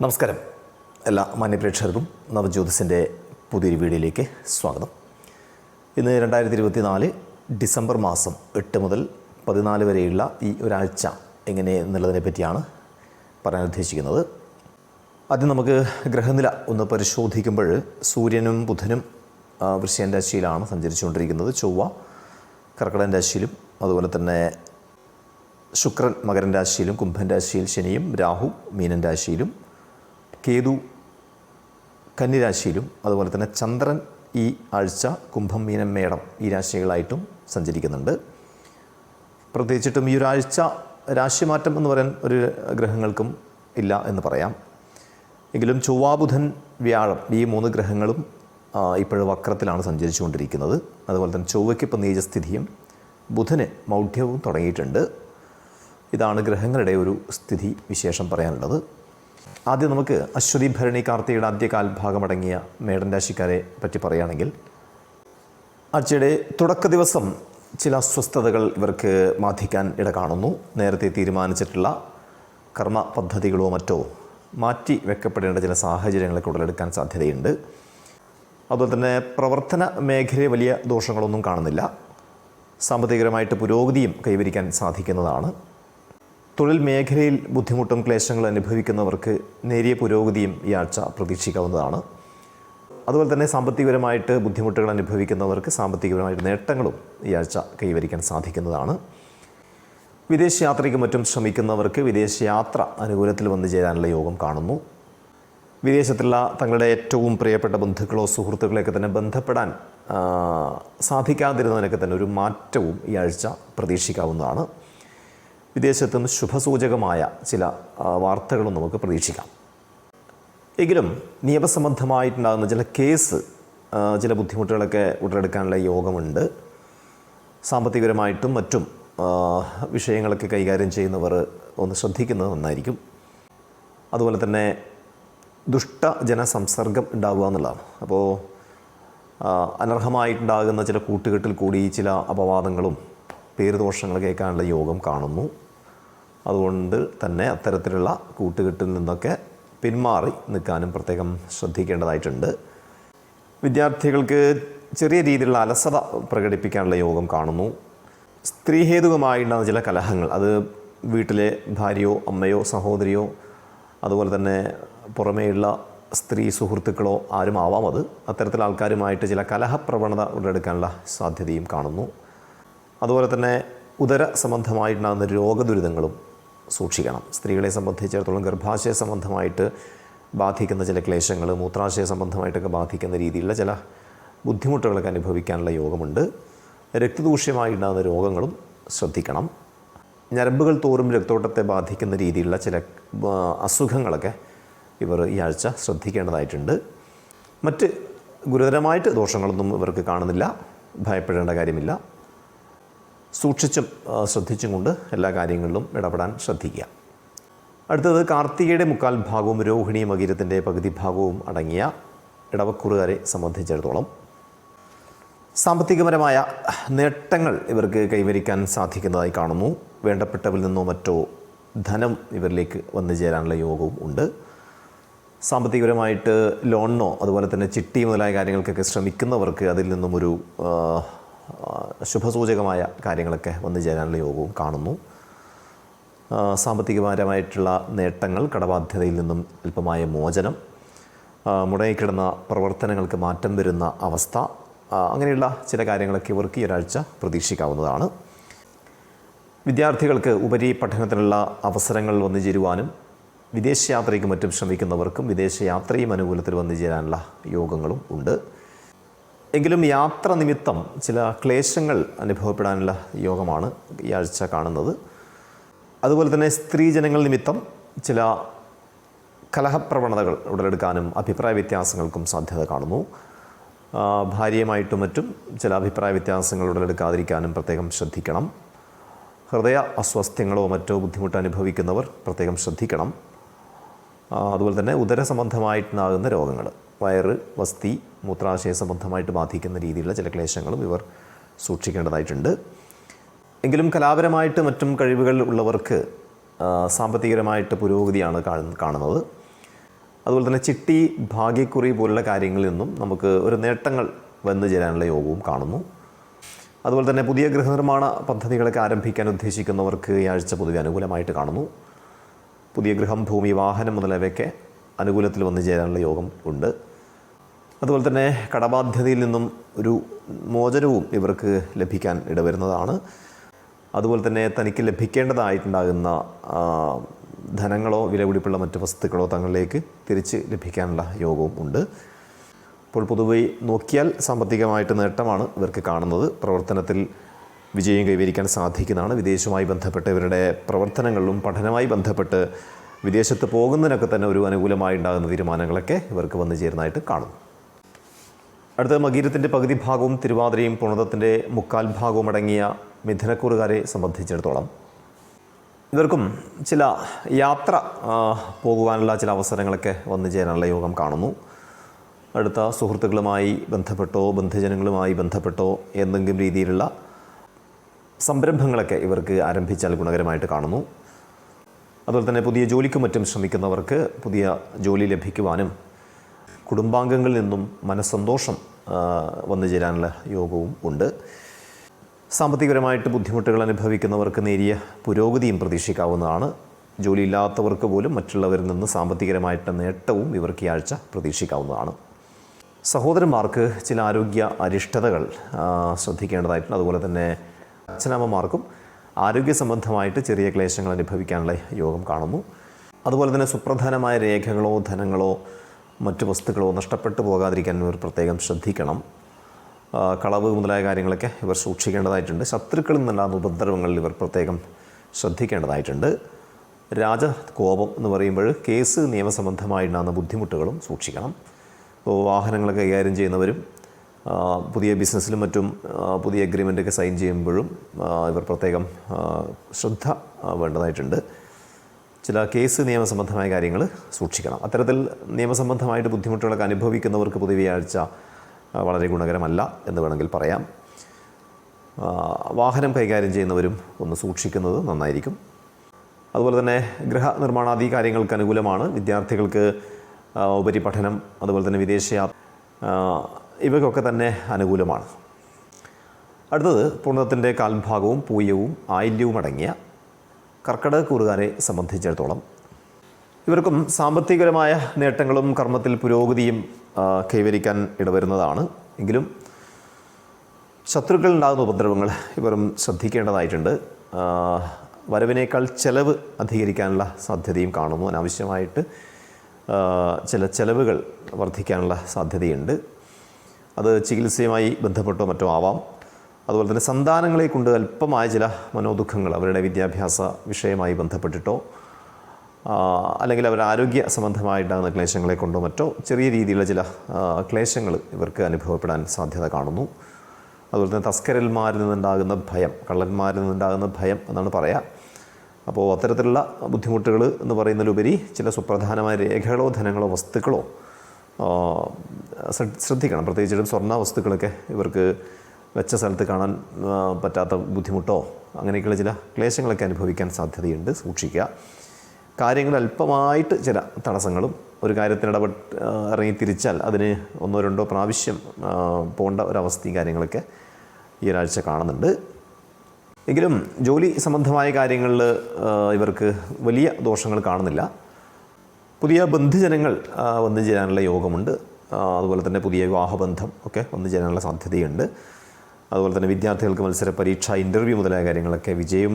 നമസ്കാരം. എല്ലാ മാന്യപ്രേക്ഷകർക്കും നവജ്യോതിസിന്റെ പുതിയൊരു വീഡിയോയിലേക്ക് സ്വാഗതം. ഇന്ന് രണ്ടായിരത്തി ഇരുപത്തി നാല് ഡിസംബർ മാസം എട്ട് മുതൽ പതിനാല് വരെയുള്ള ഈ ഒരാഴ്ച എങ്ങനെ എന്നുള്ളതിനെ പറ്റിയാണ് പറയാൻ ഉദ്ദേശിക്കുന്നത്. ആദ്യം നമുക്ക് ഗ്രഹനില ഒന്ന് പരിശോധിക്കുമ്പോൾ സൂര്യനും ബുധനും വൃശ്യൻ രാശിയിലാണ് സഞ്ചരിച്ചുകൊണ്ടിരിക്കുന്നത്. ചൊവ്വ കർക്കിടൻ രാശിയിലും അതുപോലെ തന്നെ ശുക്രൻ മകരൻ രാശിയിലും കുംഭൻ രാശിയിൽ ശനിയും രാഹു മീനൻ രാശിയിലും കേതു കന്നിരാശിയിലും അതുപോലെ തന്നെ ചന്ദ്രൻ ഈ ആഴ്ച കുംഭം മീനം മേടം ഈ രാശികളായിട്ടും സഞ്ചരിക്കുന്നുണ്ട്. പ്രത്യേകിച്ചിട്ടും ഈ ഒരാഴ്ച രാശിമാറ്റം എന്ന് പറയാൻ ഒരു ഗ്രഹങ്ങൾക്കും ഇല്ല എന്ന് പറയാം. എങ്കിലും ചൊവ്വാ ബുധൻ വ്യാഴം ഈ മൂന്ന് ഗ്രഹങ്ങളും ഇപ്പോഴും വക്രത്തിലാണ് സഞ്ചരിച്ചുകൊണ്ടിരിക്കുന്നത്. അതുപോലെ തന്നെ ചൊവ്വയ്ക്ക് ഇപ്പം നീചസ്ഥിതിയും ബുധന് മൗഢ്യവും തുടങ്ങിയിട്ടുണ്ട്. ഇതാണ് ഗ്രഹങ്ങളുടെ ഒരു സ്ഥിതി വിശേഷം പറയാനുള്ളത്. ആദ്യം നമുക്ക് അശ്വതി ഭരണി കാർത്തിയുടെ ആദ്യ കാൽഭാഗമടങ്ങിയ മേടൻ രാശിക്കാരെ പറ്റി പറയുകയാണെങ്കിൽ ആഴ്ചയുടെ തുടക്ക ദിവസം ചില അസ്വസ്ഥതകൾ ഇവർക്ക് ബാധിക്കാൻ ഇട കാണുന്നു നേരത്തെ തീരുമാനിച്ചിട്ടുള്ള കർമ്മ പദ്ധതികളോ മറ്റോ മാറ്റി വെക്കപ്പെടേണ്ട ചില സാഹചര്യങ്ങളൊക്കെ ഉടലെടുക്കാൻ സാധ്യതയുണ്ട്. അതുപോലെ തന്നെ പ്രവർത്തന മേഖലയിൽ വലിയ ദോഷങ്ങളൊന്നും കാണുന്നില്ല. സാമ്പത്തികപരമായിട്ട് പുരോഗതിയും കൈവരിക്കാൻ സാധിക്കുന്നതാണ്. തൊഴിൽ മേഖലയിൽ ബുദ്ധിമുട്ടും ക്ലേശങ്ങളും അനുഭവിക്കുന്നവർക്ക് നേരിയ പുരോഗതിയും ഈ ആഴ്ച പ്രതീക്ഷിക്കാവുന്നതാണ്. അതുപോലെ തന്നെ സാമ്പത്തികപരമായിട്ട് ബുദ്ധിമുട്ടുകൾ അനുഭവിക്കുന്നവർക്ക് സാമ്പത്തികപരമായിട്ട് നേട്ടങ്ങളും ഈ ആഴ്ച കൈവരിക്കാൻ സാധിക്കുന്നതാണ്. വിദേശയാത്രയ്ക്ക് മറ്റും ശ്രമിക്കുന്നവർക്ക് വിദേശയാത്ര അനുകൂലത്തിൽ വന്നു ചേരാനുള്ള യോഗം കാണുന്നു. വിദേശത്തുള്ള തങ്ങളുടെ ഏറ്റവും പ്രിയപ്പെട്ട ബന്ധുക്കളോ സുഹൃത്തുക്കളെയൊക്കെ തന്നെ ബന്ധപ്പെടാൻ സാധിക്കാതിരുന്നതിനൊക്കെ തന്നെ ഒരു മാറ്റവും ഈ ആഴ്ച പ്രതീക്ഷിക്കാവുന്നതാണ്. വിദേശത്തു നിന്ന് ശുഭസൂചകമായ ചില വാർത്തകളും നമുക്ക് പ്രതീക്ഷിക്കാം. എങ്കിലും നിയമസംബന്ധമായിട്ടുണ്ടാകുന്ന ചില കേസ് ചില ബുദ്ധിമുട്ടുകളൊക്കെ ഉടലെടുക്കാനുള്ള യോഗമുണ്ട്. സാമ്പത്തികപരമായിട്ടും മറ്റും വിഷയങ്ങളൊക്കെ കൈകാര്യം ചെയ്യുന്നവർ ഒന്ന് ശ്രദ്ധിക്കുന്നത് നന്നായിരിക്കും. അതുപോലെ തന്നെ ദുഷ്ട ജനസംസർഗം ഉണ്ടാവുക എന്നുള്ളതാണ്. അപ്പോൾ അനർഹമായിട്ടുണ്ടാകുന്ന ചില കൂട്ടുകെട്ടിൽ കൂടി ചില അപവാദങ്ങളും പേരുദോഷങ്ങൾ കേൾക്കാനുള്ള യോഗം കാണുന്നു. അതുകൊണ്ട് തന്നെ അത്തരത്തിലുള്ള കൂട്ടുകെട്ടിൽ നിന്നൊക്കെ പിന്മാറി നിൽക്കാനും പ്രത്യേകം ശ്രദ്ധിക്കേണ്ടതായിട്ടുണ്ട്. വിദ്യാർത്ഥികൾക്ക് ചെറിയ രീതിയിലുള്ള അലസത പ്രകടിപ്പിക്കാനുള്ള യോഗം കാണുന്നു. സ്ത്രീഹേതുകമായിട്ടുള്ള ചില കലഹങ്ങൾ അത് വീട്ടിലെ ഭാര്യയോ അമ്മയോ സഹോദരിയോ അതുപോലെ തന്നെ പുറമേയുള്ള സ്ത്രീ സുഹൃത്തുക്കളോ ആരും ആവാം. അത് അത്തരത്തിൽ ആൾക്കാരുമായിട്ട് ചില കലഹപ്രവണത ഉടലെടുക്കാനുള്ള സാധ്യതയും കാണുന്നു. അതുപോലെ തന്നെ ഉദര സംബന്ധമായിട്ടുണ്ടാകുന്ന രോഗദുരിതങ്ങളും സൂക്ഷിക്കണം. സ്ത്രീകളെ സംബന്ധിച്ചിടത്തോളം ഗർഭാശയ സംബന്ധമായിട്ട് ബാധിക്കുന്ന ചില ക്ലേശങ്ങൾ മൂത്രാശയ സംബന്ധമായിട്ടൊക്കെ ബാധിക്കുന്ന രീതിയിലുള്ള ചില ബുദ്ധിമുട്ടുകളൊക്കെ അനുഭവിക്കാനുള്ള യോഗമുണ്ട്. രക്തദൂഷ്യമായിട്ടുണ്ടാകുന്ന രോഗങ്ങളും ശ്രദ്ധിക്കണം. ഞരമ്പുകൾ തോറും രക്തോട്ടത്തെ ബാധിക്കുന്ന രീതിയിലുള്ള ചില അസുഖങ്ങളൊക്കെ ഇവർ ഈ ആഴ്ച ശ്രദ്ധിക്കേണ്ടതായിട്ടുണ്ട്. മറ്റ് ഗുരുതരമായിട്ട് ദോഷങ്ങളൊന്നും ഇവർക്ക് കാണുന്നില്ല. ഭയപ്പെടേണ്ട കാര്യമില്ല. സൂക്ഷിച്ചും ശ്രദ്ധിച്ചും കൊണ്ട് എല്ലാ കാര്യങ്ങളിലും ഇടപെടാൻ ശ്രദ്ധിക്കുക. അടുത്തത് കാർത്തികയുടെ മുക്കാൽ ഭാഗവും രോഹിണി മകീരത്തിന്റെ പകുതി ഭാഗവും അടങ്ങിയ ഇടവക്കുറുകാരെ സംബന്ധിച്ചിടത്തോളം സാമ്പത്തികപരമായ നേട്ടങ്ങൾ ഇവർക്ക് കൈവരിക്കാൻ സാധിക്കുന്നതായി കാണുന്നു. വേണ്ടപ്പെട്ടവരിൽ നിന്നോ മറ്റോ ധനം ഇവരിലേക്ക് വന്നു ചേരാനുള്ള യോഗവും ഉണ്ട്. സാമ്പത്തികപരമായിട്ട് ലോണിനോ അതുപോലെ തന്നെ ചിട്ടി മുതലായ കാര്യങ്ങൾക്കൊക്കെ ശ്രമിക്കുന്നവർക്ക് അതിൽ നിന്നും ഒരു ശുഭസൂചകമായ കാര്യങ്ങളൊക്കെ വന്നു ചേരാനുള്ള യോഗവും കാണുന്നു. സാമ്പത്തികപരമായിട്ടുള്ള നേട്ടങ്ങൾ കടബാധ്യതയിൽ നിന്നും അല്പമായ മോചനം മുടങ്ങി മുടങ്ങിക്കിടന്ന പ്രവർത്തനങ്ങൾക്ക് മാറ്റം വരുന്ന അവസ്ഥ അങ്ങനെയുള്ള ചില കാര്യങ്ങളൊക്കെ ഇവർക്ക് ഈ ഒരാഴ്ച പ്രതീക്ഷിക്കാവുന്നതാണ്. വിദ്യാർത്ഥികൾക്ക് ഉപരി പഠനത്തിനുള്ള അവസരങ്ങൾ വന്നു ചേരുവാനും വിദേശയാത്രയ്ക്ക് മറ്റും ശ്രമിക്കുന്നവർക്കും വിദേശയാത്രയും അനുകൂലത്തിൽ വന്നു ചേരാനുള്ള യോഗങ്ങളും ഉണ്ട്. എങ്കിലും യാത്ര നിമിത്തം ചില ക്ലേശങ്ങൾ അനുഭവപ്പെടാനുള്ള യോഗമാണ് ഈ ആഴ്ച കാണുന്നത്. അതുപോലെ തന്നെ സ്ത്രീജനങ്ങൾ നിമിത്തം ചില കലഹപ്രവണതകൾ ഉടലെടുക്കാനും അഭിപ്രായ വ്യത്യാസങ്ങൾക്കും സാധ്യത കാണുന്നു. ഭാര്യയുമായിട്ടും മറ്റും ചില അഭിപ്രായ വ്യത്യാസങ്ങൾ ഉടലെടുക്കാതിരിക്കാനും പ്രത്യേകം ശ്രദ്ധിക്കണം. ഹൃദയ അസ്വാസ്ഥ്യങ്ങളോ മറ്റോ ബുദ്ധിമുട്ട് അനുഭവിക്കുന്നവർ പ്രത്യേകം ശ്രദ്ധിക്കണം. അതുപോലെ തന്നെ ഉദര സംബന്ധമായിട്ടുണ്ടാകുന്ന രോഗങ്ങൾ വയറ് വസ്തി മൂത്രാശയ സംബന്ധമായിട്ട് ബാധിക്കുന്ന രീതിയിലുള്ള ചില ക്ലേശങ്ങളും ഇവർ സൂക്ഷിക്കേണ്ടതായിട്ടുണ്ട്. എങ്കിലും കലാപരമായിട്ട് മറ്റും കഴിവുകൾ ഉള്ളവർക്ക് സാമ്പത്തികരമായിട്ട് പുരോഗതിയാണ് കാണുന്നത്. അതുപോലെ തന്നെ ചിട്ടി ഭാഗ്യക്കുറി പോലുള്ള കാര്യങ്ങളിൽ നിന്നും നമുക്ക് ഒരു നേട്ടങ്ങൾ വന്നു ചേരാനുള്ള യോഗവും കാണുന്നു. അതുപോലെ തന്നെ പുതിയ ഗൃഹനിർമ്മാണ പദ്ധതികളൊക്കെ ആരംഭിക്കാൻ ഉദ്ദേശിക്കുന്നവർക്ക് ഈ ആഴ്ച പൊതുവെ അനുകൂലമായിട്ട് കാണുന്നു. പുതിയ ഗൃഹം ഭൂമി വാഹനം മുതലായവയ്ക്ക് അനുകൂലത്തിൽ വന്നു ചേരാനുള്ള യോഗം ഉണ്ട്. അതുപോലെ തന്നെ കടബാധ്യതയിൽ നിന്നും ഒരു മോചനവും ഇവർക്ക് ലഭിക്കാൻ ഇടവരുന്നതാണ്. അതുപോലെ തന്നെ തനിക്ക് ലഭിക്കേണ്ടതായിട്ടുണ്ടാകുന്ന ധനങ്ങളോ വിലപിടിപ്പുള്ള മറ്റ് വസ്തുക്കളോ തങ്ങളിലേക്ക് തിരിച്ച് ലഭിക്കാനുള്ള യോഗവും ഉണ്ട്. അപ്പോൾ പൊതുവെ നോക്കിയാൽ സാമ്പത്തികമായിട്ട് നേട്ടമാണ് ഇവർക്ക് കാണുന്നത്. പ്രവർത്തനത്തിൽ വിജയം കൈവരിക്കാൻ സാധിക്കുന്നതാണ്. വിദേശവുമായി ബന്ധപ്പെട്ട് ഇവരുടെ പ്രവർത്തനങ്ങളിലും പഠനവുമായി ബന്ധപ്പെട്ട് വിദേശത്ത് പോകുന്നതിനൊക്കെ തന്നെ ഒരു അനുകൂലമായി ഉണ്ടാകുന്ന തീരുമാനങ്ങളൊക്കെ ഇവർക്ക് വന്നു ചേരുന്നതായിട്ട് കാണുന്നു. അടുത്ത മകീരത്തിന്റെ പകുതി ഭാഗവും തിരുവാതിരയും പുണതത്തിന്റെ മുക്കാൽ ഭാഗവും അടങ്ങിയ മിഥുനക്കൂറുകാരെ സംബന്ധിച്ചിടത്തോളം ഇവർക്കും ചില യാത്ര പോകുവാനുള്ള ചില അവസരങ്ങളൊക്കെ വന്നു ചേരാനുള്ള യോഗം കാണുന്നു. അടുത്ത സുഹൃത്തുക്കളുമായി ബന്ധപ്പെട്ടോ ബന്ധുജനങ്ങളുമായി ബന്ധപ്പെട്ടോ എന്തെങ്കിലും രീതിയിലുള്ള സംരംഭങ്ങളൊക്കെ ഇവർക്ക് ആരംഭിച്ചാൽ ഗുണകരമായിട്ട് കാണുന്നു. അതുപോലെ തന്നെ പുതിയ ജോലിക്കും മറ്റും ശ്രമിക്കുന്നവർക്ക് പുതിയ ജോലി ലഭിക്കുവാനും കുടുംബാംഗങ്ങളിൽ നിന്നും മനസ്സന്തോഷം വന്നു ചേരാനുള്ള യോഗവും ഉണ്ട്. സാമ്പത്തികപരമായിട്ട് ബുദ്ധിമുട്ടുകൾ അനുഭവിക്കുന്നവർക്ക് നേരിയ പുരോഗതിയും പ്രതീക്ഷിക്കാവുന്നതാണ്. ജോലിയില്ലാത്തവർക്ക് പോലും മറ്റുള്ളവരിൽ നിന്ന് സാമ്പത്തികപരമായിട്ട് നേട്ടവും ഇവർക്ക് ഈ ആഴ്ച പ്രതീക്ഷിക്കാവുന്നതാണ്. സഹോദരന്മാർക്ക് ചില ആരോഗ്യ അരിഷ്ടതകൾ ശ്രദ്ധിക്കേണ്ടതായിട്ടുണ്ട്. അതുപോലെ തന്നെ അച്ഛനമ്മമാർക്കും ആരോഗ്യ സംബന്ധമായിട്ട് ചെറിയ ക്ലേശങ്ങൾ അനുഭവിക്കാനുള്ള യോഗം കാണുന്നു. അതുപോലെ തന്നെ സുപ്രധാനമായ രേഖകളോ ധനങ്ങളോ മറ്റു വസ്തുക്കളോ നഷ്ടപ്പെട്ടു പോകാതിരിക്കാൻ ഇവർ പ്രത്യേകം ശ്രദ്ധിക്കണം. കളവ് മുതലായ കാര്യങ്ങളൊക്കെ ഇവർ സൂക്ഷിക്കേണ്ടതായിട്ടുണ്ട്. ശത്രുക്കളിൽ നിന്നുണ്ടാകുന്ന ഉപദ്രവങ്ങളിൽ ഇവർ പ്രത്യേകം ശ്രദ്ധിക്കേണ്ടതായിട്ടുണ്ട്. രാജകോപം എന്ന് പറയുമ്പോൾ കേസ് നിയമസംബന്ധമായിട്ടുണ്ടാകുന്ന ബുദ്ധിമുട്ടുകളും സൂക്ഷിക്കണം. ഇപ്പോൾ വാഹനങ്ങളൊക്കെ കൈകാര്യം ചെയ്യുന്നവരും പുതിയ ബിസിനസ്സിലും മറ്റും പുതിയ അഗ്രിമെന്റൊക്കെ സൈൻ ചെയ്യുമ്പോഴും ഇവർ പ്രത്യേകം ശ്രദ്ധ വേണ്ടതായിട്ടുണ്ട്. ചില കേസ് നിയമസംബന്ധമായ കാര്യങ്ങൾ സൂക്ഷിക്കണം. അത്തരത്തിൽ നിയമസംബന്ധമായിട്ട് ബുദ്ധിമുട്ടുകളൊക്കെ അനുഭവിക്കുന്നവർക്ക് പൊതുവെ ഈ ആഴ്ച ആ, വളരെ ഗുണകരമല്ല എന്ന് വേണമെങ്കിൽ പറയാം. വാഹനം കൈകാര്യം ചെയ്യുന്നവരും ഒന്ന് സൂക്ഷിക്കുന്നത് നന്നായിരിക്കും. അതുപോലെ തന്നെ ഗൃഹ നിർമ്മാണാദി കാര്യങ്ങൾക്ക് അനുകൂലമാണ്. വിദ്യാർത്ഥികൾക്ക് ഉപരിപഠനം അതുപോലെ തന്നെ വിദേശ ഇവയ്ക്കൊക്കെ തന്നെ അനുകൂലമാണ്. അടുത്തത് പൂർണത്തിന്റെ കാൽഭാഗവും പൂയവും ആയില്യവും അടങ്ങിയ കർക്കിടക കൂറുകാരെ സംബന്ധിച്ചിടത്തോളം ഇവർക്കും സാമ്പത്തികപരമായ നേട്ടങ്ങളും കർമ്മത്തിൽ പുരോഗതിയും കൈവരിക്കാൻ ഇടവരുന്നതാണ്. എങ്കിലും ശത്രുക്കളുണ്ടാകുന്ന ഉപദ്രവങ്ങൾ ഇവരും ശ്രദ്ധിക്കേണ്ടതായിട്ടുണ്ട്. വരവിനേക്കാൾ ചെലവ് അധികരിക്കാനുള്ള സാധ്യതയും കാണുന്നു. അനാവശ്യമായിട്ട് ചില ചെലവുകൾ വർദ്ധിക്കാനുള്ള സാധ്യതയുണ്ട്. അത് ചികിത്സയുമായി ബന്ധപ്പെട്ടോ മറ്റോ ആവാം. അതുപോലെ തന്നെ സന്താനങ്ങളെ കൊണ്ട് അല്പമായ ചില മനോദുഃഖങ്ങൾ അവരുടെ വിദ്യാഭ്യാസ വിഷയമായി ബന്ധപ്പെട്ടിട്ടോ അല്ലെങ്കിൽ അവർ ആരോഗ്യ സംബന്ധമായിട്ടാകുന്ന ക്ലേശങ്ങളെ കൊണ്ടോ മറ്റോ ചെറിയ രീതിയിലുള്ള ചില ക്ലേശങ്ങൾ ഇവർക്ക് അനുഭവപ്പെടാൻ സാധ്യത കാണുന്നു. അതുപോലെ തന്നെ തസ്കരന്മാരിൽ നിന്നുണ്ടാകുന്ന ഭയം കള്ളന്മാരിൽ നിന്നുണ്ടാകുന്ന ഭയം എന്നാണ് പറയുക അപ്പോൾ അത്തരത്തിലുള്ള ബുദ്ധിമുട്ടുകൾ എന്ന് പറയുന്നതിലുപരി ചില സുപ്രധാനമായ രേഖകളോ ധനങ്ങളോ വസ്തുക്കളോ ശ്രദ്ധിക്കണം. പ്രത്യേകിച്ചും സ്വർണ വസ്തുക്കളൊക്കെ ഇവർക്ക് വെച്ച സ്ഥലത്ത് കാണാൻ പറ്റാത്ത ബുദ്ധിമുട്ടോ അങ്ങനെയൊക്കെയുള്ള ചില ക്ലേശങ്ങളൊക്കെ അനുഭവിക്കാൻ സാധ്യതയുണ്ട്. സൂക്ഷിക്കുക. കാര്യങ്ങൾ അല്പമായിട്ട് ചില തടസ്സങ്ങളും ഒരു കാര്യത്തിന് ഇടപെട്ട് ആ, ഇറങ്ങി തിരിച്ചാൽ അതിന് ഒന്നോ രണ്ടോ പ്രാവശ്യം പോകേണ്ട ഒരവസ്ഥയും കാര്യങ്ങളൊക്കെ ഈ ഒരാഴ്ച കാണുന്നുണ്ട്. എങ്കിലും ജോലി സംബന്ധമായ കാര്യങ്ങളിൽ ഇവർക്ക് വലിയ ദോഷങ്ങൾ കാണുന്നില്ല. പുതിയ ബന്ധുജനങ്ങൾ വന്നു ചേരാനുള്ള യോഗമുണ്ട്. അതുപോലെ തന്നെ പുതിയ വിവാഹബന്ധം ഒക്കെ വന്നു ചേരാനുള്ള സാധ്യതയുണ്ട്. അതുപോലെ തന്നെ വിദ്യാർത്ഥികൾക്ക് മത്സര പരീക്ഷ ഇന്റർവ്യൂ മുതലായ കാര്യങ്ങളൊക്കെ വിജയം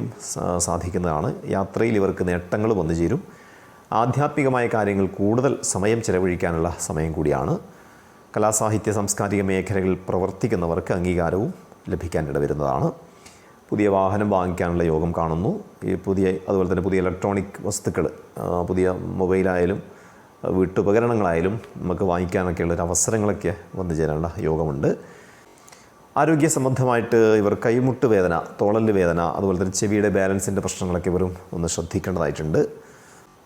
സാധിക്കുന്നതാണ്. യാത്രയിൽ ഇവർക്ക് നേട്ടങ്ങൾ വന്നു ചേരും. ആധ്യാത്മികമായ കാര്യങ്ങൾ കൂടുതൽ സമയം ചെലവഴിക്കാനുള്ള സമയം കൂടിയാണ്. കലാസാഹിത്യ സാംസ്കാരിക മേഖലകളിൽ പ്രവർത്തിക്കുന്നവർക്ക് അംഗീകാരവും ലഭിക്കാൻ ഇടവരുന്നതാണ്. പുതിയ വാഹനം വാങ്ങിക്കാനുള്ള യോഗം കാണുന്നു. ഈ പുതിയ അതുപോലെ തന്നെ പുതിയ ഇലക്ട്രോണിക് വസ്തുക്കൾ പുതിയ മൊബൈലായാലും വീട്ടുപകരണങ്ങളായാലും നമുക്ക് വാങ്ങിക്കാനൊക്കെയുള്ള ഒരു അവസരങ്ങളൊക്കെ വന്നു ചേരാനുള്ള യോഗമുണ്ട്. ആരോഗ്യ സംബന്ധമായിട്ട് ഇവർ കൈമുട്ട് വേദന തോളൽ വേദന അതുപോലെ തന്നെ ചെവിയുടെ ബാലൻസിന്റെ പ്രശ്നങ്ങളൊക്കെ ഇവരും ഒന്ന് ശ്രദ്ധിക്കേണ്ടതായിട്ടുണ്ട്.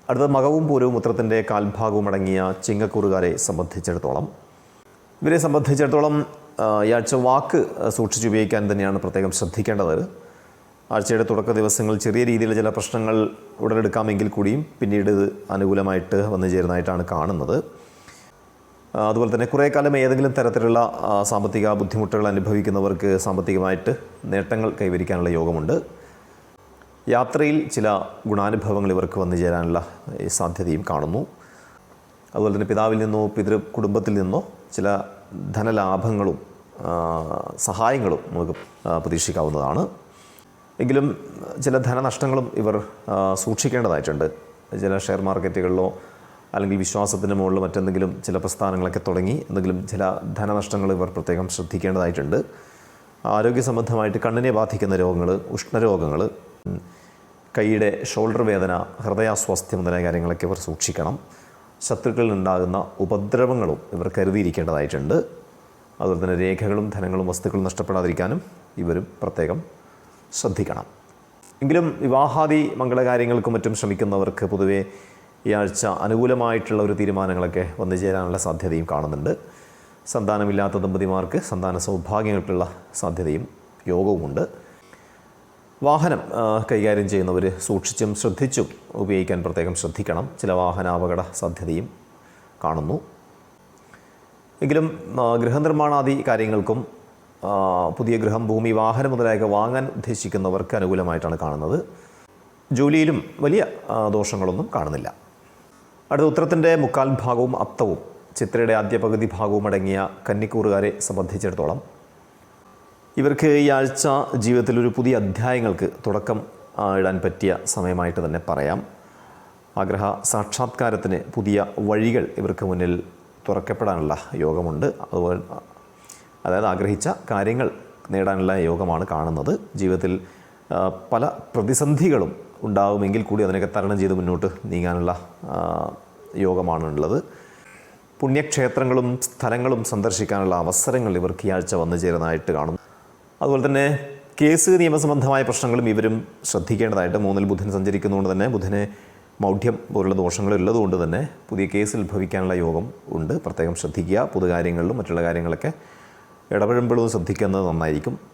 അടുത്ത മകവും പൂരവും ഉത്രത്തിന്റെ കാൽഭാഗവും അടങ്ങിയ ചിങ്ങക്കൂറുകാരെ സംബന്ധിച്ചിടത്തോളം. ഇവരെ സംബന്ധിച്ചിടത്തോളം ആഴ്ച വാക്ക് സൂക്ഷിച്ചുപയോഗിക്കാൻ തന്നെയാണ് പ്രത്യേകം ശ്രദ്ധിക്കേണ്ടത്. ആഴ്ചയുടെ തുടക്ക ദിവസങ്ങൾ ചെറിയ രീതിയിൽ ചില പ്രശ്നങ്ങൾ ഉടലെടുക്കാമെങ്കിൽ കൂടിയും പിന്നീട് അനുകൂലമായിട്ട് വന്നു ചേരുന്നതായിട്ടാണ് കാണുന്നത്. അതുപോലെ തന്നെ കുറേ കാലം ഏതെങ്കിലും തരത്തിലുള്ള സാമ്പത്തിക ബുദ്ധിമുട്ടുകൾ അനുഭവിക്കുന്നവർക്ക് സാമ്പത്തികമായിട്ട് നേട്ടങ്ങൾ കൈവരിക്കാനുള്ള യോഗമുണ്ട്. യാത്രയിൽ ചില ഗുണാനുഭവങ്ങൾ ഇവർക്ക് വന്നു ചേരാനുള്ള സാധ്യതയും കാണുന്നു. അതുപോലെ തന്നെ പിതാവിൽ നിന്നോ പിതൃ കുടുംബത്തിൽ നിന്നോ ചില ധനലാഭങ്ങളും സഹായങ്ങളും നമുക്ക് പ്രതീക്ഷിക്കാവുന്നതാണ്. എങ്കിലും ചില ധനനഷ്ടങ്ങളും ഇവർ സൂക്ഷിക്കേണ്ടതായിട്ടുണ്ട്. ചില ഷെയർ മാർക്കറ്റുകളിലോ അല്ലെങ്കിൽ വിശ്വാസത്തിന്റെ മുകളിൽ മറ്റെന്തെങ്കിലും ചില പ്രസ്ഥാനങ്ങളൊക്കെ തുടങ്ങി എന്തെങ്കിലും ചില ധനനഷ്ടങ്ങൾ ഇവർ പ്രത്യേകം ശ്രദ്ധിക്കേണ്ടതായിട്ടുണ്ട്. ആരോഗ്യ സംബന്ധമായിട്ട് കണ്ണിനെ ബാധിക്കുന്ന രോഗങ്ങൾ ഉഷ്ണരോഗങ്ങൾ കൈയുടെ ഷോൾഡർ വേദന ഹൃദയാസ്വാസ്ഥ്യം മുതലായ കാര്യങ്ങളൊക്കെ ഇവർ സൂക്ഷിക്കണം. ശത്രുക്കളിൽ ഉണ്ടാകുന്ന ഉപദ്രവങ്ങളും ഇവർ കരുതിയിരിക്കേണ്ടതായിട്ടുണ്ട്. അതുപോലെ തന്നെ രേഖകളും ധനങ്ങളും വസ്തുക്കളും നഷ്ടപ്പെടാതിരിക്കാനും ഇവരും പ്രത്യേകം ശ്രദ്ധിക്കണം. എങ്കിലും വിവാഹാദി മംഗളകാര്യങ്ങൾക്കും മറ്റും ശ്രമിക്കുന്നവർക്ക് പൊതുവെ ഈ ആഴ്ച അനുകൂലമായിട്ടുള്ള ഒരു തീരുമാനങ്ങളൊക്കെ വന്നു ചേരാനുള്ള സാധ്യതയും കാണുന്നുണ്ട്. സന്താനമില്ലാത്ത ദമ്പതിമാർക്ക് സന്താന സൗഭാഗ്യങ്ങൾക്കുള്ള സാധ്യതയും യോഗവുമുണ്ട്. വാഹനം കൈകാര്യം ചെയ്യുന്നവർ സൂക്ഷിച്ചും ശ്രദ്ധിച്ചും ഉപയോഗിക്കാൻ പ്രത്യേകം ശ്രദ്ധിക്കണം. ചില വാഹനാപകട സാധ്യതയും കാണുന്നു. എങ്കിലും ഗൃഹനിർമ്മാണാദി കാര്യങ്ങൾക്കും പുതിയ ഗൃഹം ഭൂമി വാഹനം മുതലായവ വാങ്ങാൻ ഉദ്ദേശിക്കുന്നവർക്ക് അനുകൂലമായിട്ടാണ് കാണുന്നത്. ജോലിയിലും വലിയ ദോഷങ്ങളൊന്നും കാണുന്നില്ല. അടുത്ത ഉത്തരത്തിന്റെ മുക്കാൽ ഭാഗവും അപ്തവും ചിത്രയുടെ ആദ്യ പകുതി ഭാഗവും അടങ്ങിയ കന്നിക്കൂറുകാരെ സംബന്ധിച്ചിടത്തോളം ഇവർക്ക് ഈ ആഴ്ച ജീവിതത്തിൽ ഒരു പുതിയ അധ്യായങ്ങൾക്ക് തുടക്കം ഇടാൻ പറ്റിയ സമയമായിട്ട് തന്നെ പറയാം. ആഗ്രഹ സാക്ഷാത്കാരത്തിന് പുതിയ വഴികൾ ഇവർക്ക് മുന്നിൽ തുറക്കപ്പെടാനുള്ള യോഗമുണ്ട്. അതുപോലെ അതായത് ആഗ്രഹിച്ച കാര്യങ്ങൾ നേടാനുള്ള യോഗമാണ് കാണുന്നത്. ജീവിതത്തിൽ പല പ്രതിസന്ധികളും ഉണ്ടാകുമെങ്കിൽ കൂടി അതിനൊക്കെ തരണം ചെയ്ത് മുന്നോട്ട് നീങ്ങാനുള്ള യോഗമാണ് യോഗമാണുള്ളത്. പുണ്യക്ഷേത്രങ്ങളും സ്ഥലങ്ങളും സന്ദർശിക്കാനുള്ള അവസരങ്ങൾ ഇവർക്ക് ഈ ആഴ്ച വന്നു ചേരുന്നതായിട്ട് കാണുന്നു. അതുപോലെ തന്നെ കേസ് നിയമസംബന്ധമായ പ്രശ്നങ്ങളും ഇവരും ശ്രദ്ധിക്കേണ്ടതായിട്ട് മൂന്നിൽ ബുധൻ സഞ്ചരിക്കുന്നതുകൊണ്ട് തന്നെ ബുധനെ മൗഢ്യം പോലുള്ള ദോഷങ്ങൾ ഉള്ളതുകൊണ്ട് തന്നെ പുതിയ കേസിൽ ഭവിക്കാനുള്ള യോഗം ഉണ്ട്. പ്രത്യേകം ശ്രദ്ധിക്കുക. പൊതുകാര്യങ്ങളിലും മറ്റുള്ള കാര്യങ്ങളൊക്കെ ഇടപെടുമ്പോഴും ശ്രദ്ധിക്കുന്നത് നന്നായിരിക്കും.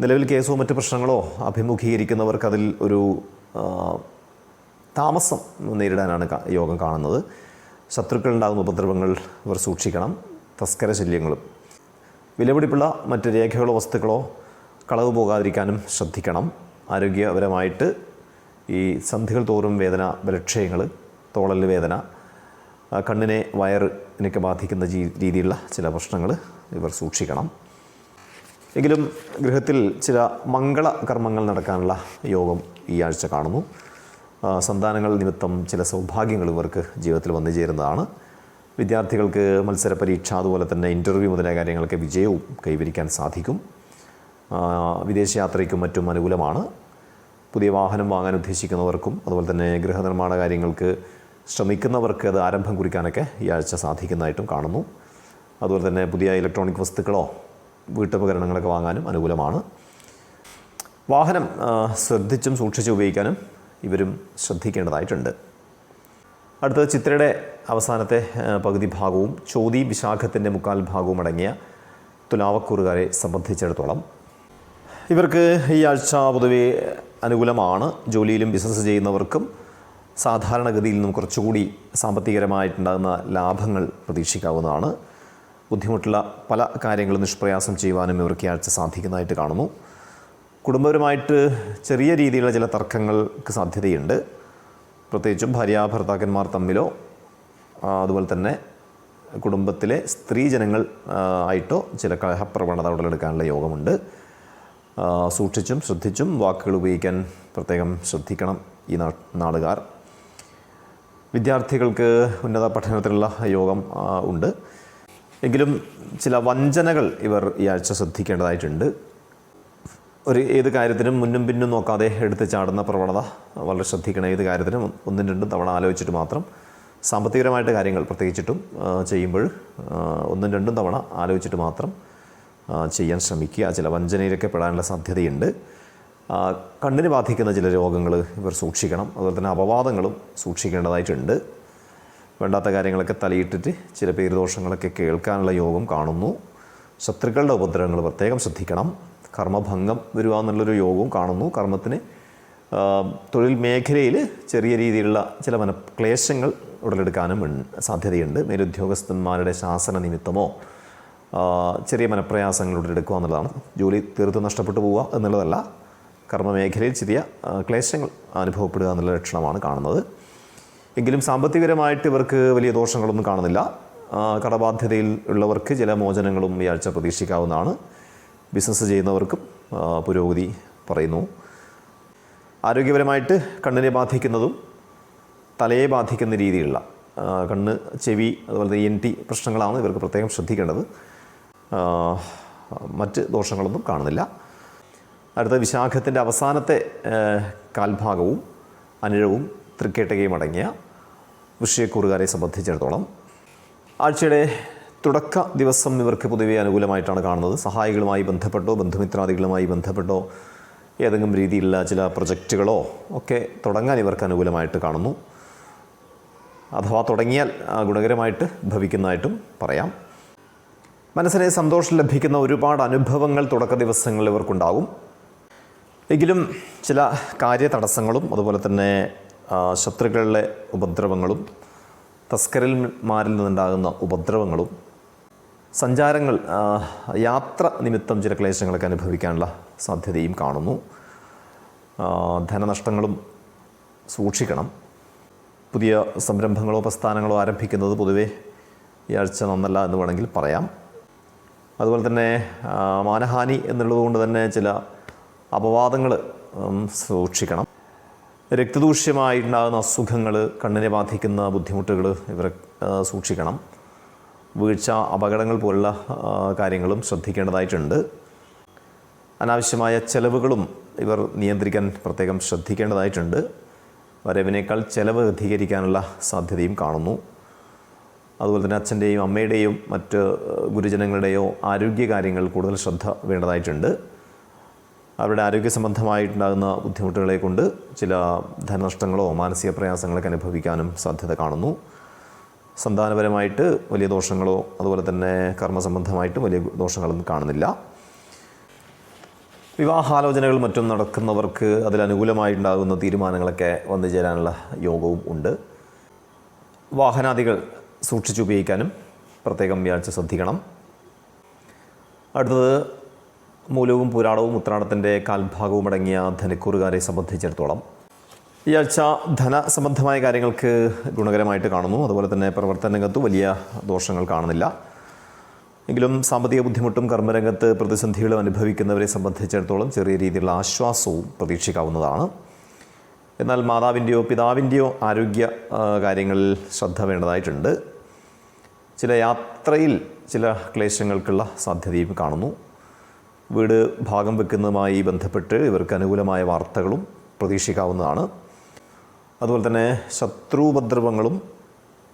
നിലവിൽ കേസോ മറ്റ് പ്രശ്നങ്ങളോ അഭിമുഖീകരിക്കുന്നവർക്ക് അതിൽ ഒരു താമസം നേരിടാനാണ് യോഗം കാണുന്നത്. ശത്രുക്കളുണ്ടാകുന്ന ഉപദ്രവങ്ങൾ ഇവർ സൂക്ഷിക്കണം. തസ്കര ശല്യങ്ങളും. വിലപിടിപ്പുള്ള മറ്റ് രേഖകളോ വസ്തുക്കളോ കളവ് പോകാതിരിക്കാനും ശ്രദ്ധിക്കണം. ആരോഗ്യപരമായിട്ട് ഈ സന്ധികൾ തോറും വേദന ബലക്ഷയങ്ങൾ തോളൽ വേദന കണ്ണിനെ വയറിനൊക്കെ ബാധിക്കുന്ന രീതിയിലുള്ള ചില പ്രശ്നങ്ങൾ ഇവർ സൂക്ഷിക്കണം. എങ്കിലും ഗൃഹത്തിൽ ചില മംഗള കർമ്മങ്ങൾ നടക്കാനുള്ള യോഗം ഈ ആഴ്ച കാണുന്നു. സന്താനങ്ങൾ നിമിത്തം ചില സൗഭാഗ്യങ്ങൾ ഇവർക്ക് ജീവിതത്തിൽ വന്നു ചേരുന്നതാണ്. വിദ്യാർത്ഥികൾക്ക് മത്സര പരീക്ഷ അതുപോലെ തന്നെ ഇന്റർവ്യൂ മുതലായ കാര്യങ്ങൾക്ക് വിജയവും കൈവരിക്കാൻ സാധിക്കും. വിദേശയാത്രയ്ക്കും മറ്റും അനുകൂലമാണ്. പുതിയ വാഹനം വാങ്ങാൻ ഉദ്ദേശിക്കുന്നവർക്കും അതുപോലെ തന്നെ ഗൃഹനിർമ്മാണ കാര്യങ്ങൾക്ക് ശ്രമിക്കുന്നവർക്ക് അത് ആരംഭം കുറിക്കാനൊക്കെ ഈ ആഴ്ച സാധിക്കുന്നതായിട്ടും കാണുന്നു. അതുപോലെ തന്നെ പുതിയ ഇലക്ട്രോണിക് വസ്തുക്കളോ വീട്ടുപകരണങ്ങളൊക്കെ വാങ്ങാനും അനുകൂലമാണ്. വാഹനം ശ്രദ്ധിച്ചും സൂക്ഷിച്ചും ഉപയോഗിക്കാനും ഇവരും ശ്രദ്ധിക്കേണ്ടതായിട്ടുണ്ട്. അടുത്തത് ചിത്രയുടെ അവസാനത്തെ പകുതി ഭാഗവും ചോതി വിശാഖത്തിന്റെ മുക്കാൽ ഭാഗവും അടങ്ങിയ തുലാവക്കൂറുകാരെ സംബന്ധിച്ചിടത്തോളം ഇവർക്ക് ഈ ആഴ്ച പൊതുവെ അനുകൂലമാണ്. ജോലിയിലും ബിസിനസ് ചെയ്യുന്നവർക്കും സാധാരണഗതിയിൽ നിന്നും കുറച്ചുകൂടി സാമ്പത്തികരമായിട്ടുണ്ടാകുന്ന ലാഭങ്ങൾ പ്രതീക്ഷിക്കാവുന്നതാണ്. ബുദ്ധിമുട്ടുള്ള പല കാര്യങ്ങളും നിഷ്പ്രയാസം ചെയ്യുവാനും ഇവർക്ക് ആഴ്ച സാധിക്കുന്നതായിട്ട് കാണുന്നു. കുടുംബപരമായിട്ട് ചെറിയ രീതിയിലുള്ള ചില തർക്കങ്ങൾക്ക് സാധ്യതയുണ്ട്. പ്രത്യേകിച്ചും ഭാര്യ ഭർത്താക്കന്മാർ തമ്മിലോ അതുപോലെ തന്നെ കുടുംബത്തിലെ സ്ത്രീജനങ്ങൾ ജനങ്ങൾ ആയിട്ടോ ചില കലഹപ്രവണത ഉടലെടുക്കാനുള്ള യോഗമുണ്ട്. സൂക്ഷിച്ചും ശ്രദ്ധിച്ചും വാക്കുകൾ ഉപയോഗിക്കാൻ പ്രത്യേകം ശ്രദ്ധിക്കണം ഈ നാടുകാർ. വിദ്യാർത്ഥികൾക്ക് ഉന്നത പഠനത്തിനുള്ള യോഗം ഉണ്ട്. എങ്കിലും ചില വഞ്ചനകൾ ഇവർ ഈ ആഴ്ച ശ്രദ്ധിക്കേണ്ടതായിട്ടുണ്ട്. ഒരു ഏത് കാര്യത്തിനും മുന്നും പിന്നും നോക്കാതെ എടുത്ത് ചാടുന്ന പ്രവണത വളരെ ശ്രദ്ധിക്കണം. ഏത് കാര്യത്തിനും ഒന്നും രണ്ടും തവണ ആലോചിച്ചിട്ട് മാത്രം സാമ്പത്തികപരമായിട്ട് കാര്യങ്ങൾ പ്രത്യേകിച്ചിട്ടും ചെയ്യുമ്പോൾ ഒന്നും രണ്ടും തവണ ആലോചിച്ചിട്ട് മാത്രം ചെയ്യാൻ ശ്രമിക്കുക. ചില വഞ്ചനയിലൊക്കെ പെടാനുള്ള സാധ്യതയുണ്ട്. കണ്ണിന് ബാധിക്കുന്ന ചില രോഗങ്ങൾ ഇവർ സൂക്ഷിക്കണം. അതുപോലെ തന്നെ അപവാദങ്ങളും സൂക്ഷിക്കേണ്ടതായിട്ടുണ്ട്. വേണ്ടാത്ത കാര്യങ്ങളൊക്കെ തലയിട്ടിട്ട് ചില പേരുദോഷങ്ങളൊക്കെ കേൾക്കാനുള്ള യോഗം കാണുന്നു. ശത്രുക്കളുടെ ഉപദ്രവങ്ങൾ പ്രത്യേകം ശ്രദ്ധിക്കണം. കർമ്മഭംഗം വരിക എന്നുള്ളൊരു യോഗവും കാണുന്നു. കർമ്മത്തിന് തൊഴിൽ മേഖലയിൽ ചെറിയ രീതിയിലുള്ള ചില മന ക്ലേശങ്ങൾ ഉടലെടുക്കാനും സാധ്യതയുണ്ട്. മേലുദ്യോഗസ്ഥന്മാരുടെ ശാസന നിമിത്തമോ ചെറിയ മനപ്രയാസങ്ങൾ ഉടലെടുക്കുക എന്നുള്ളതാണ്. ജോലി തീർത്തും നഷ്ടപ്പെട്ടു പോവുക എന്നുള്ളതല്ല. കർമ്മമേഖലയിൽ ചെറിയ ക്ലേശങ്ങൾ അനുഭവപ്പെടുക എന്നുള്ള ലക്ഷണമാണ് കാണുന്നത്. എങ്കിലും സാമ്പത്തികപരമായിട്ട് ഇവർക്ക് വലിയ ദോഷങ്ങളൊന്നും കാണുന്നില്ല. കടബാധ്യതയിൽ ഉള്ളവർക്ക് ചില മോചനങ്ങളും ഈ ആഴ്ച പ്രതീക്ഷിക്കാവുന്നതാണ്. ബിസിനസ് ചെയ്യുന്നവർക്കും പുരോഗതി പറയുന്നു. ആരോഗ്യപരമായിട്ട് കണ്ണിനെ ബാധിക്കുന്നതും തലയെ ബാധിക്കുന്ന രീതിയിലുള്ള കണ്ണ് ചെവി അതുപോലെ ഇ എൻ ടി പ്രശ്നങ്ങളാണ് ഇവർക്ക് പ്രത്യേകം ശ്രദ്ധിക്കേണ്ടത്. മറ്റ് ദോഷങ്ങളൊന്നും കാണുന്നില്ല. അടുത്ത വിശാഖത്തിന്റെ അവസാനത്തെ കാൽഭാഗവും അനിഴവും തൃക്കേട്ടകയും അടങ്ങിയ വൃശ്യക്കൂറുകാരെ സംബന്ധിച്ചിടത്തോളം ആഴ്ചയുടെ തുടക്ക ദിവസം ഇവർക്ക് പൊതുവെ അനുകൂലമായിട്ടാണ് കാണുന്നത്. സഹായികളുമായി ബന്ധപ്പെട്ടോ ബന്ധുമിത്രാദികളുമായി ബന്ധപ്പെട്ടോ ഏതെങ്കിലും രീതിയിലുള്ള ചില പ്രൊജക്റ്റുകളോ ഒക്കെ തുടങ്ങാൻ ഇവർക്ക് അനുകൂലമായിട്ട് കാണുന്നു. അഥവാ തുടങ്ങിയാൽ ഗുണകരമായിട്ട് ഭവിക്കുന്നതായിട്ടും പറയാം. മനസ്സിനെ സന്തോഷം ലഭിക്കുന്ന ഒരുപാട് അനുഭവങ്ങൾ തുടക്ക ദിവസങ്ങളിൽ ഇവർക്കുണ്ടാകും. എങ്കിലും ചില കാര്യതടസ്സങ്ങളും അതുപോലെ തന്നെ ശത്രുക്കളുടെ ഉപദ്രവങ്ങളും തസ്കരന്മാരിൽ നിന്നുണ്ടാകുന്ന ഉപദ്രവങ്ങളും സഞ്ചാരങ്ങൾ യാത്ര നിമിത്തം ചില ക്ലേശങ്ങളൊക്കെ അനുഭവിക്കാനുള്ള സാധ്യതയും കാണുന്നു. ധനനഷ്ടങ്ങളും സൂക്ഷിക്കണം. പുതിയ സംരംഭങ്ങളോ പ്രസ്ഥാനങ്ങളോ ആരംഭിക്കുന്നത് പൊതുവേ ഈ ആഴ്ച നന്നല്ല എന്ന് വേണമെങ്കിൽ പറയാം. അതുപോലെ തന്നെ മാനഹാനി എന്നുള്ളത് കൊണ്ട് തന്നെ ചില അപവാദങ്ങൾ സൂക്ഷിക്കണം. രക്തദൂഷ്യമായിട്ടുണ്ടാകുന്ന അസുഖങ്ങൾ കണ്ണിനെ ബാധിക്കുന്ന ബുദ്ധിമുട്ടുകൾ ഇവർ സൂക്ഷിക്കണം. വീഴ്ച അപകടങ്ങൾ പോലുള്ള കാര്യങ്ങളും ശ്രദ്ധിക്കേണ്ടതായിട്ടുണ്ട്. അനാവശ്യമായ ചെലവുകളും ഇവർ നിയന്ത്രിക്കാൻ പ്രത്യേകം ശ്രദ്ധിക്കേണ്ടതായിട്ടുണ്ട്. വരവിനേക്കാൾ ചെലവ് അധികരിക്കാനുള്ള സാധ്യതയും കാണുന്നു. അതുപോലെ തന്നെ അച്ഛന്റെയും അമ്മയുടെയും മറ്റ് ഗുരുജനങ്ങളുടെയോ ആരോഗ്യകാര്യങ്ങൾ കൂടുതൽ ശ്രദ്ധ വേണ്ടതായിട്ടുണ്ട്. അവരുടെ ആരോഗ്യ സംബന്ധമായിട്ടുണ്ടാകുന്ന ബുദ്ധിമുട്ടുകളെ കൊണ്ട് ചില ധനനഷ്ടങ്ങളോ മാനസിക പ്രയാസങ്ങളൊക്കെ അനുഭവിക്കാനും സാധ്യത കാണുന്നു. സന്താനപരമായിട്ട് വലിയ ദോഷങ്ങളോ അതുപോലെ തന്നെ കർമ്മസംബന്ധമായിട്ടും വലിയ ദോഷങ്ങളൊന്നും കാണുന്നില്ല. വിവാഹാലോചനകൾ മറ്റും നടക്കുന്നവർക്ക് അതിലനുകൂലമായിട്ടുണ്ടാകുന്ന തീരുമാനങ്ങളൊക്കെ വന്നു ചേരാനുള്ള യോഗവും ഉണ്ട്. വാഹനാദികൾ സൂക്ഷിച്ചുപയോഗിക്കാനും പ്രത്യേകം വ്യാഴ്ച ശ്രദ്ധിക്കണം. അടുത്തത് മൂലവും പുരാണവും ഉത്രാടത്തിന്റെ കാൽഭാഗവും അടങ്ങിയ ധനക്കൂറുകാരെ സംബന്ധിച്ചിടത്തോളം ഈ ആഴ്ച ധനസംബന്ധമായ കാര്യങ്ങൾക്ക് ഗുണകരമായിട്ട് കാണുന്നു. അതുപോലെ തന്നെ പ്രവർത്തന രംഗത്ത് വലിയ ദോഷങ്ങൾ കാണുന്നില്ല. എങ്കിലും സാമ്പത്തിക ബുദ്ധിമുട്ടും കർമ്മരംഗത്ത് പ്രതിസന്ധികളും അനുഭവിക്കുന്നവരെ സംബന്ധിച്ചിടത്തോളം ചെറിയ രീതിയിലുള്ള ആശ്വാസവും പ്രതീക്ഷിക്കാവുന്നതാണ്. എന്നാൽ മാതാവിന്റെയോ പിതാവിന്റെയോ ആരോഗ്യ കാര്യങ്ങളിൽ ശ്രദ്ധ വേണ്ടതായിട്ടുണ്ട്. ചില യാത്രയിൽ ചില ക്ലേശങ്ങൾക്കുള്ള സാധ്യതയും കാണുന്നു. വീട് ഭാഗം വെക്കുന്നതുമായി ബന്ധപ്പെട്ട് ഇവർക്ക് അനുകൂലമായ വാർത്തകളും പ്രതീക്ഷിക്കാവുന്നതാണ്. അതുപോലെ തന്നെ ശത്രുപദ്രവങ്ങളും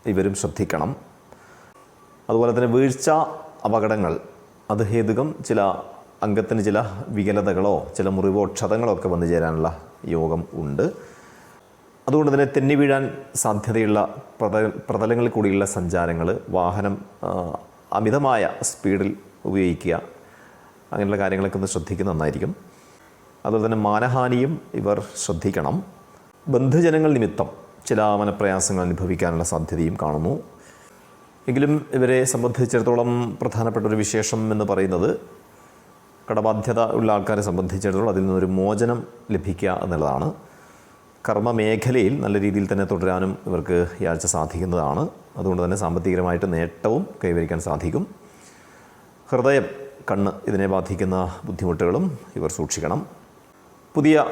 ഇവരും ശ്രദ്ധിക്കണം. അതുപോലെ തന്നെ വീഴ്ച അപകടങ്ങൾ അത് ഹേതുകം ചില അംഗത്തിന് ചില വികലതകളോ ചില മുറിവോ ക്ഷതങ്ങളോ ഒക്കെ വന്നു ചേരാനുള്ള യോഗം ഉണ്ട്. അതുകൊണ്ട് തന്നെ തെന്നി വീഴാൻ സാധ്യതയുള്ള പ്രത പ്രതലങ്ങളിൽ കൂടിയുള്ള സഞ്ചാരങ്ങൾ വാഹനം അമിതമായ സ്പീഡിൽ ഉപയോഗിക്കുക അങ്ങനെയുള്ള കാര്യങ്ങളൊക്കെ ഒന്ന് ശ്രദ്ധിക്കുന്നത് നന്നായിരിക്കും. അതുപോലെ തന്നെ മാനഹാനിയും ഇവർ ശ്രദ്ധിക്കണം. ബന്ധുജനങ്ങൾ നിമിത്തം ചില മനപ്രയാസങ്ങൾ അനുഭവിക്കാനുള്ള സാധ്യതയും കാണുന്നു. എങ്കിലും ഇവരെ സംബന്ധിച്ചിടത്തോളം പ്രധാനപ്പെട്ട ഒരു വിശേഷം എന്ന് പറയുന്നത് കടബാധ്യത ഉള്ള ആൾക്കാരെ സംബന്ധിച്ചിടത്തോളം അതിൽ നിന്നൊരു മോചനം ലഭിക്കുക എന്നുള്ളതാണ്. കർമ്മ മേഖലയിൽ നല്ല രീതിയിൽ തന്നെ തുടരാനും ഇവർക്ക് ഈ ആഴ്ച സാധിക്കുന്നതാണ്. അതുകൊണ്ട് തന്നെ സാമ്പത്തികമായിട്ട് നേട്ടവും കൈവരിക്കാൻ സാധിക്കും. ഹൃദയം കണ്ണ് ഇതിനെ ബാധിക്കുന്ന ബുദ്ധിമുട്ടുകളും ഇവർ സൂക്ഷിക്കണം. പുതിയ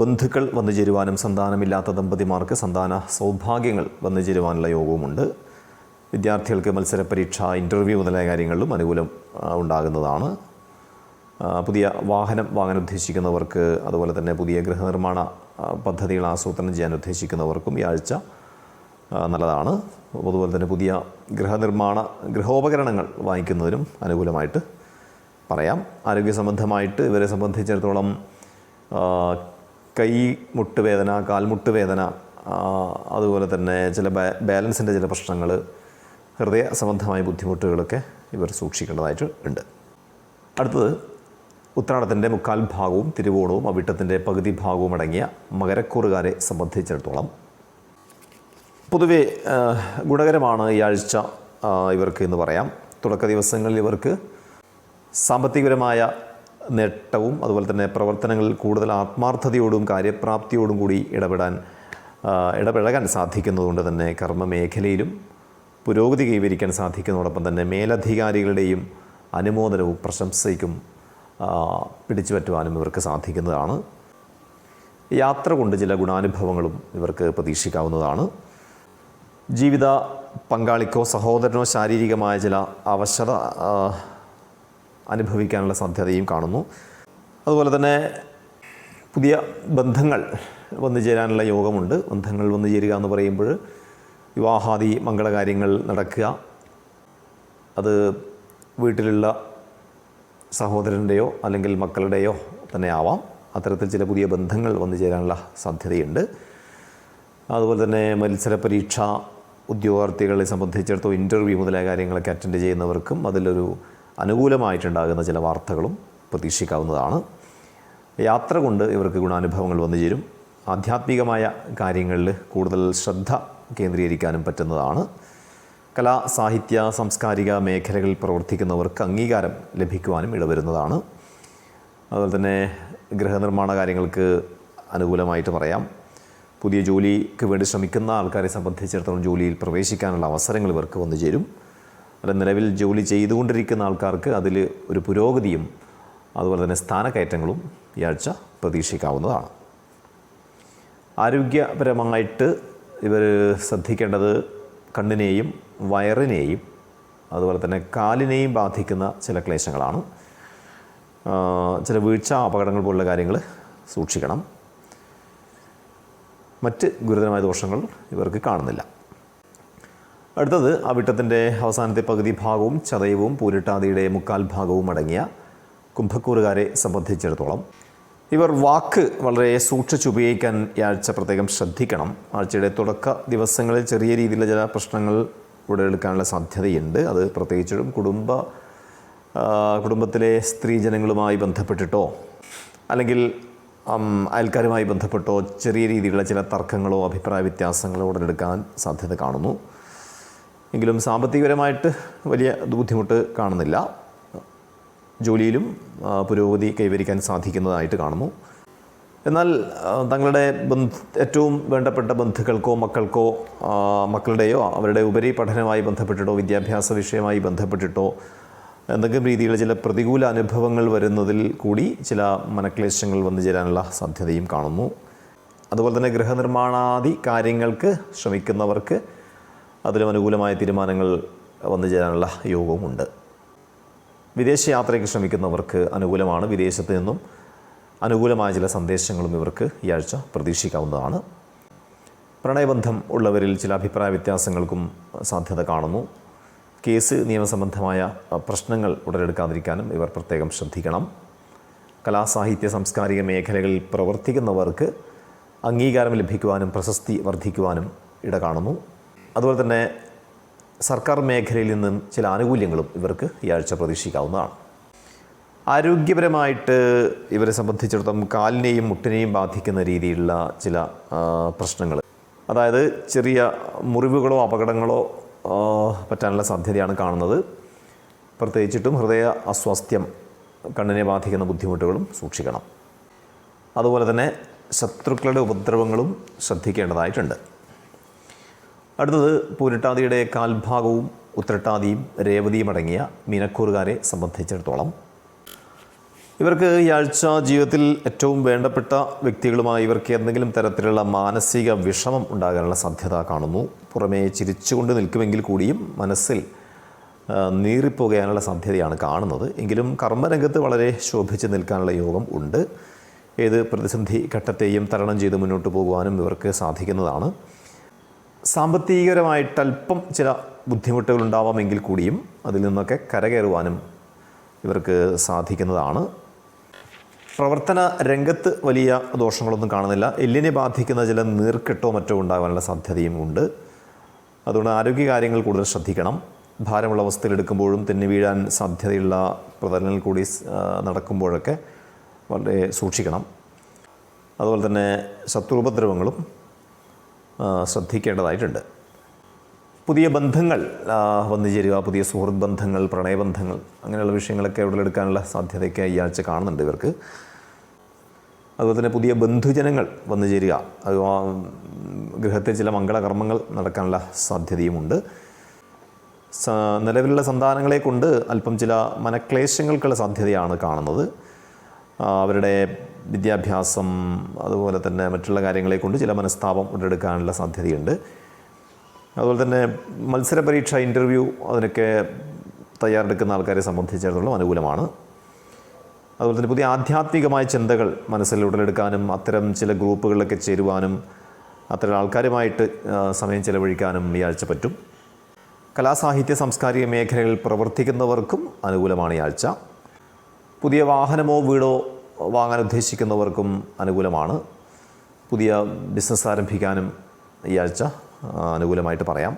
ബന്ധുക്കൾ വന്നു ചേരുവാനും സന്താനമില്ലാത്ത ദമ്പതിമാർക്ക് സന്താന സൗഭാഗ്യങ്ങൾ വന്നു ചേരുവാനുള്ള യോഗവുമുണ്ട്. വിദ്യാർത്ഥികൾക്ക് മത്സര പരീക്ഷ ഇന്റർവ്യൂ മുതലായ കാര്യങ്ങളിലും അനുകൂലം ഉണ്ടാകുന്നതാണ്. പുതിയ വാഹനം വാങ്ങാൻ ഉദ്ദേശിക്കുന്നവർക്ക് അതുപോലെ തന്നെ പുതിയ ഗൃഹനിർമ്മാണ പദ്ധതികൾ ആസൂത്രണം ചെയ്യാൻ ഉദ്ദേശിക്കുന്നവർക്കും ഈ ആഴ്ച നല്ലതാണ്. അതുപോലെ തന്നെ പുതിയ ഗൃഹനിർമ്മാണ ഗൃഹോപകരണങ്ങൾ വാങ്ങിക്കുന്നതിനും അനുകൂലമായിട്ട് പറയാം. ആരോഗ്യ സംബന്ധമായിട്ട് ഇവരെ സംബന്ധിച്ചിടത്തോളം കൈ മുട്ട് വേദന കാൽമുട്ട് വേദന അതുപോലെ തന്നെ ചില ബാലൻസിന്റെ ചില പ്രശ്നങ്ങൾ ഹൃദയ സംബന്ധമായ ബുദ്ധിമുട്ടുകളൊക്കെ ഇവർ സൂക്ഷിക്കേണ്ടതായിട്ട് ഉണ്ട്. അടുത്തത് ഉത്രാടത്തിന്റെ മുക്കാൽ ഭാഗവും തിരുവോണവും അവിട്ടത്തിന്റെ പകുതി ഭാഗവും അടങ്ങിയ മകരക്കൂറുകാരെ സംബന്ധിച്ചിടത്തോളം പൊതുവെ ഗുണകരമാണ് ഈ ആഴ്ച ഇവർക്ക് എന്ന് പറയാം. തുടക്ക ദിവസങ്ങളിൽ ഇവർക്ക് സാമ്പത്തികപരമായ നേട്ടവും അതുപോലെ തന്നെ പ്രവർത്തനങ്ങളിൽ കൂടുതൽ ആത്മാർത്ഥതയോടും കാര്യപ്രാപ്തിയോടും കൂടി ഇടപെടാൻ ഇടപഴകാൻ സാധിക്കുന്നതുകൊണ്ട് തന്നെ കർമ്മ മേഖലയിലും പുരോഗതി കൈവരിക്കാൻ സാധിക്കുന്നതോടൊപ്പം തന്നെ മേലധികാരികളുടെയും അനുമോദനവും പ്രശംസയ്ക്കും പിടിച്ചു പറ്റുവാനും ഇവർക്ക് സാധിക്കുന്നതാണ്. യാത്ര കൊണ്ട് ചില ഗുണാനുഭവങ്ങളും ഇവർക്ക് പ്രതീക്ഷിക്കാവുന്നതാണ്. ജീവിത പങ്കാളിക്കോ സഹോദരനോ ശാരീരികമായ ചില അവശത അനുഭവിക്കാനുള്ള സാധ്യതയും കാണുന്നു. അതുപോലെ തന്നെ പുതിയ ബന്ധങ്ങൾ വന്നു ചേരാനുള്ള യോഗമുണ്ട്. ബന്ധങ്ങൾ വന്നു ചേരുക എന്ന് പറയുമ്പോൾ വിവാഹാദി മംഗളകാര്യങ്ങൾ നടക്കുക. അത് വീട്ടിലുള്ള സഹോദരന്റെയോ അല്ലെങ്കിൽ മക്കളുടെയോ തന്നെ ആവാം. അത്തരത്തിൽ ചില പുതിയ ബന്ധങ്ങൾ വന്നു ചേരാനുള്ള സാധ്യതയുണ്ട്. അതുപോലെ തന്നെ മത്സര പരീക്ഷ ഉദ്യോഗാർത്ഥികളെ സംബന്ധിച്ചിടത്തോളം ഇന്റർവ്യൂ മുതലായ കാര്യങ്ങളൊക്കെ അറ്റൻഡ് ചെയ്യുന്നവർക്കും അതിലൊരു അനുകൂലമായിട്ടുണ്ടാകുന്ന ചില വാർത്തകളും പ്രതീക്ഷിക്കാവുന്നതാണ്. യാത്ര കൊണ്ട് ഇവർക്ക് ഗുണാനുഭവങ്ങൾ വന്നു ചേരും. ആധ്യാത്മികമായ കാര്യങ്ങളിൽ കൂടുതൽ ശ്രദ്ധ കേന്ദ്രീകരിക്കാനും പറ്റുന്നതാണ്. കലാ സാഹിത്യ സാംസ്കാരിക മേഖലകളിൽ പ്രവർത്തിക്കുന്നവർക്ക് അംഗീകാരം ലഭിക്കുവാനും ഇടവരുന്നതാണ്. അതുപോലെ തന്നെ ഗൃഹനിർമ്മാണ കാര്യങ്ങൾക്ക് അനുകൂലമായിട്ട് പറയാം. പുതിയ ജോലിക്ക് വേണ്ടി ശ്രമിക്കുന്ന ആൾക്കാരെ സംബന്ധിച്ചിടത്തോളം ജോലിയിൽ പ്രവേശിക്കാനുള്ള അവസരങ്ങൾ ഇവർക്ക് വന്നു ചേരും. അല്ല നിലവിൽ ജോലി ചെയ്തുകൊണ്ടിരിക്കുന്ന ആൾക്കാർക്ക് അതിൽ ഒരു പുരോഗതിയും അതുപോലെ തന്നെ സ്ഥാനക്കയറ്റങ്ങളും ഈ ആഴ്ച പ്രതീക്ഷിക്കാവുന്നതാണ്. ആരോഗ്യപരമായിട്ട് ഇവർ ശ്രദ്ധിക്കേണ്ടത് കണ്ണിനെയും വയറിനെയും അതുപോലെ തന്നെ കാലിനെയും ബാധിക്കുന്ന ചില ക്ലേശങ്ങളാണ്. ചില വീഴ്ച അപകടങ്ങൾ പോലുള്ള കാര്യങ്ങൾ സൂക്ഷിക്കണം. മറ്റ് ഗുരുതരമായ ദോഷങ്ങൾ ഇവർക്ക് കാണുന്നില്ല. അടുത്തത് അവിട്ടത്തിന്റെ അവസാനത്തെ പകുതി ഭാഗവും ചതയവും പൂരിട്ടാതിയുടെ മുക്കാൽ ഭാഗവും അടങ്ങിയ കുംഭക്കൂറുകാരെ സംബന്ധിച്ചിടത്തോളം ഇവർ വാക്ക് വളരെ സൂക്ഷിച്ചുപയോഗിക്കാൻ ഈ ആഴ്ച പ്രത്യേകം ശ്രദ്ധിക്കണം. ആഴ്ചയുടെ തുടക്ക ദിവസങ്ങളിൽ ചെറിയ രീതിയിലുള്ള ചില പ്രശ്നങ്ങൾ ഉടലെടുക്കാനുള്ള സാധ്യതയുണ്ട്. അത് പ്രത്യേകിച്ചും കുടുംബ കുടുംബത്തിലെ സ്ത്രീജനങ്ങളുമായി ബന്ധപ്പെട്ടിട്ടോ അല്ലെങ്കിൽ അയൽക്കാരുമായി ബന്ധപ്പെട്ടോ ചെറിയ രീതിയിലുള്ള ചില തർക്കങ്ങളോ അഭിപ്രായ വ്യത്യാസങ്ങളോ ഉടലെടുക്കാൻ സാധ്യത കാണുന്നു. എങ്കിലും സാമ്പത്തികപരമായിട്ട് വലിയ ബുദ്ധിമുട്ട് കാണുന്നില്ല. ജോലിയിലും പുരോഗതി കൈവരിക്കാൻ സാധിക്കുന്നതായിട്ട് കാണുന്നു. എന്നാൽ തങ്ങളുടെ ഏറ്റവും വേണ്ടപ്പെട്ട ബന്ധുക്കൾക്കോ മക്കൾക്കോ മക്കളുടെയോ അവരുടെ ഉപരി പഠനവുമായി ബന്ധപ്പെട്ടിട്ടോ വിദ്യാഭ്യാസ വിഷയമായി ബന്ധപ്പെട്ടിട്ടോ എന്തെങ്കിലും രീതിയിലുള്ള ചില പ്രതികൂല അനുഭവങ്ങൾ വരുന്നതിൽ കൂടി ചില മനക്ലേശങ്ങൾ വന്നു ചേരാനുള്ള സാധ്യതയും കാണുന്നു. അതുപോലെ തന്നെ ഗൃഹനിർമ്മാണാദി കാര്യങ്ങൾക്ക് ശ്രമിക്കുന്നവർക്ക് അതിലും അനുകൂലമായ തീരുമാനങ്ങൾ വന്നു ചേരാനുള്ള യോഗവുമുണ്ട്. വിദേശ യാത്രയ്ക്ക് ശ്രമിക്കുന്നവർക്ക് അനുകൂലമാണ്. വിദേശത്ത് നിന്നും അനുകൂലമായ ചില സന്ദേശങ്ങളും ഇവർക്ക് ഈ ആഴ്ച പ്രതീക്ഷിക്കാവുന്നതാണ്. പ്രണയബന്ധം ഉള്ളവരിൽ ചില അഭിപ്രായ വ്യത്യാസങ്ങൾക്കും സാധ്യത കാണുന്നു. കേസ് നിയമസംബന്ധമായ പ്രശ്നങ്ങൾ ഉടലെടുക്കാതിരിക്കാനും ഇവർ പ്രത്യേകം ശ്രദ്ധിക്കണം. കലാസാഹിത്യ സാംസ്കാരിക മേഖലകളിൽ പ്രവർത്തിക്കുന്നവർക്ക് അംഗീകാരം ലഭിക്കുവാനും പ്രശസ്തി വർദ്ധിക്കുവാനും ഇട കാണുന്നു. അതുപോലെ തന്നെ സർക്കാർ മേഖലയിൽ നിന്നും ചില ആനുകൂല്യങ്ങളും ഇവർക്ക് ഈ ആഴ്ച പ്രതീക്ഷിക്കാവുന്നതാണ്. ആരോഗ്യപരമായിട്ട് ഇവരെ സംബന്ധിച്ചിടത്തോളം കാലിനെയും മുട്ടിനെയും ബാധിക്കുന്ന രീതിയിലുള്ള ചില പ്രശ്നങ്ങൾ. അതായത് ചെറിയ മുറിവുകളോ അപകടങ്ങളോ പറ്റാനുള്ള സാധ്യതയാണ് കാണുന്നത്. പ്രത്യേകിച്ചിട്ടും ഹൃദയ അസ്വാസ്ഥ്യം കണ്ണിനെ ബാധിക്കുന്ന ബുദ്ധിമുട്ടുകളും സൂക്ഷിക്കണം. അതുപോലെ തന്നെ ശത്രുക്കളുടെ ഉപദ്രവങ്ങളും ശ്രദ്ധിക്കേണ്ടതായിട്ടുണ്ട്. അടുത്തത് പൂരട്ടാതിയുടെ കാൽഭാഗവും ഉത്രട്ടാതിയും രേവതിയും അടങ്ങിയ മീനക്കൂറുകാരെ സംബന്ധിച്ചിടത്തോളം. ഇവർക്ക് ഈ ആഴ്ച ജീവിതത്തിൽ ഏറ്റവും വേണ്ടപ്പെട്ട വ്യക്തികളുമായി ഇവർക്ക് എന്തെങ്കിലും തരത്തിലുള്ള മാനസിക വിഷമം ഉണ്ടാകാനുള്ള സാധ്യത കാണുന്നു. പുറമേ ചിരിച്ചുകൊണ്ട് നിൽക്കുമെങ്കിൽ കൂടിയും മനസ്സിൽ നീറിപ്പോകാനുള്ള സാധ്യതയാണ് കാണുന്നത്. എങ്കിലും കർമ്മരംഗത്ത് വളരെ ശോഭിച്ച് നിൽക്കാനുള്ള യോഗം ഉണ്ട്. ഏത് പ്രതിസന്ധി ഘട്ടത്തെയും തരണം ചെയ്ത് മുന്നോട്ട് പോകുവാനും ഇവർക്ക് സാധിക്കുന്നതാണ്. സാമ്പത്തികപരമായിട്ട് അല്പം ചില ബുദ്ധിമുട്ടുകൾ ഉണ്ടാവാമെങ്കിൽ കൂടിയും അതിൽ നിന്നൊക്കെ കരകയറുവാനും ഇവർക്ക് സാധിക്കുന്നതാണ്. പ്രവർത്തന രംഗത്ത് വലിയ ദോഷങ്ങളൊന്നും കാണുന്നില്ല. എല്ലിനെ ബാധിക്കുന്ന ചില നീർക്കെട്ടോ മറ്റോ ഉണ്ടാകാനുള്ള സാധ്യതയും ഉണ്ട്. അതുകൊണ്ട് ആരോഗ്യകാര്യങ്ങൾ കൂടുതൽ ശ്രദ്ധിക്കണം. ഭാരമുള്ള അവസ്ഥയിലെടുക്കുമ്പോഴും തെന്നി വീഴാൻ സാധ്യതയുള്ള പ്രതലങ്ങൾ കൂടി നടക്കുമ്പോഴൊക്കെ വളരെ സൂക്ഷിക്കണം. അതുപോലെ തന്നെ ശത്രുപദ്രവങ്ങളും ശ്രദ്ധിക്കേണ്ടതായിട്ടുണ്ട്. പുതിയ ബന്ധങ്ങൾ വന്നു ചേരുക പുതിയ സുഹൃത്ത് ബന്ധങ്ങൾ പ്രണയബന്ധങ്ങൾ അങ്ങനെയുള്ള വിഷയങ്ങളൊക്കെ ഉടലെടുക്കാനുള്ള സാധ്യതയൊക്കെ ഈ ആഴ്ച കാണുന്നുണ്ട് ഇവർക്ക്. അതുപോലെ തന്നെ പുതിയ ബന്ധുജനങ്ങൾ വന്നു ചേരുക. അത് ഗൃഹത്തെ ചില മംഗളകർമ്മങ്ങൾ നടക്കാനുള്ള സാധ്യതയുമുണ്ട്. നിലവിലുള്ള സന്താനങ്ങളെ കൊണ്ട് അല്പം ചില മനക്ലേശങ്ങൾക്കുള്ള സാധ്യതയാണ് കാണുന്നത്. അവരുടെ വിദ്യാഭ്യാസം അതുപോലെ തന്നെ മറ്റുള്ള കാര്യങ്ങളെ കൊണ്ട് ചില മനസ്താപം ഉടലെടുക്കാനുള്ള സാധ്യതയുണ്ട്. അതുപോലെ തന്നെ മത്സര പരീക്ഷ ഇന്റർവ്യൂ അതിനൊക്കെ തയ്യാറെടുക്കുന്ന ആൾക്കാരെ സംബന്ധിച്ചിടത്തോളം അനുകൂലമാണ്. അതുപോലെ തന്നെ പുതിയ ആധ്യാത്മികമായ ചിന്തകൾ മനസ്സിൽ ഉടലെടുക്കാനും അത്തരം ചില ഗ്രൂപ്പുകളിലൊക്കെ ചേരുവാനും അത്തരം ആൾക്കാരുമായിട്ട് സമയം ചിലവഴിക്കാനും ഈ ആഴ്ച പറ്റും. കലാസാഹിത്യ സാംസ്കാരിക മേഖലകളിൽ പ്രവർത്തിക്കുന്നവർക്കും അനുകൂലമാണ് ഈ ആഴ്ച. പുതിയ വാഹനമോ വീടോ വാങ്ങാൻ ഉദ്ദേശിക്കുന്നവർക്കും അനുകൂലമാണ്. പുതിയ ബിസിനസ് ആരംഭിക്കാനും ഈ ആഴ്ച അനുകൂലമായിട്ട് പറയാം.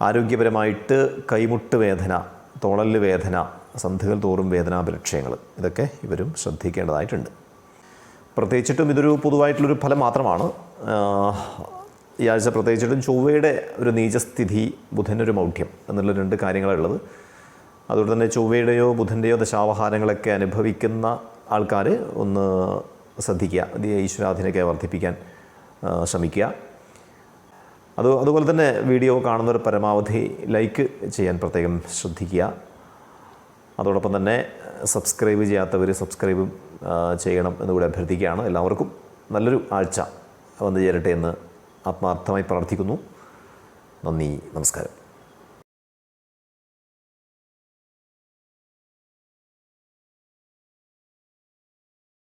ആരോഗ്യപരമായിട്ട് കൈമുട്ട് വേദന തോളൽ വേദന സന്ധികൾ തോറും വേദനാപരിക്ഷയങ്ങൾ ഇതൊക്കെ ഇവരും ശ്രദ്ധിക്കേണ്ടതായിട്ടുണ്ട്. പ്രത്യേകിച്ചിട്ടും ഇതൊരു പൊതുവായിട്ടുള്ളൊരു ഫലം മാത്രമാണ്. ഈ ആഴ്ച പ്രത്യേകിച്ചിട്ടും ചൊവ്വയുടെ ഒരു നീചസ്ഥിതി ബുധനൊരു മൗഢ്യം എന്നുള്ള രണ്ട് കാര്യങ്ങളുള്ളത് അതുകൊണ്ട് തന്നെ ചൊവ്വയുടെയോ ബുധന്റെയോ ദശാവഹാരങ്ങളൊക്കെ അനുഭവിക്കുന്ന ആൾക്കാർ ഒന്ന് ശ്രദ്ധിക്കുക. ഈശ്വരാധീനൊക്കെ വർദ്ധിപ്പിക്കാൻ ശ്രമിക്കുക. അത് അതുപോലെ തന്നെ വീഡിയോ കാണുന്നവർ പരമാവധി ലൈക്ക് ചെയ്യാൻ പ്രത്യേകം ശ്രദ്ധിക്കുക. അതോടൊപ്പം തന്നെ സബ്സ്ക്രൈബ് ചെയ്യാത്തവർ സബ്സ്ക്രൈബും ചെയ്യണം എന്നുകൂടി അഭ്യർത്ഥിക്കുകയാണ്. എല്ലാവർക്കും നല്ലൊരു ആഴ്ച വന്നു ചേരട്ടെ എന്ന് ആത്മാർത്ഥമായി പ്രാർത്ഥിക്കുന്നു. നന്ദി നമസ്കാരം.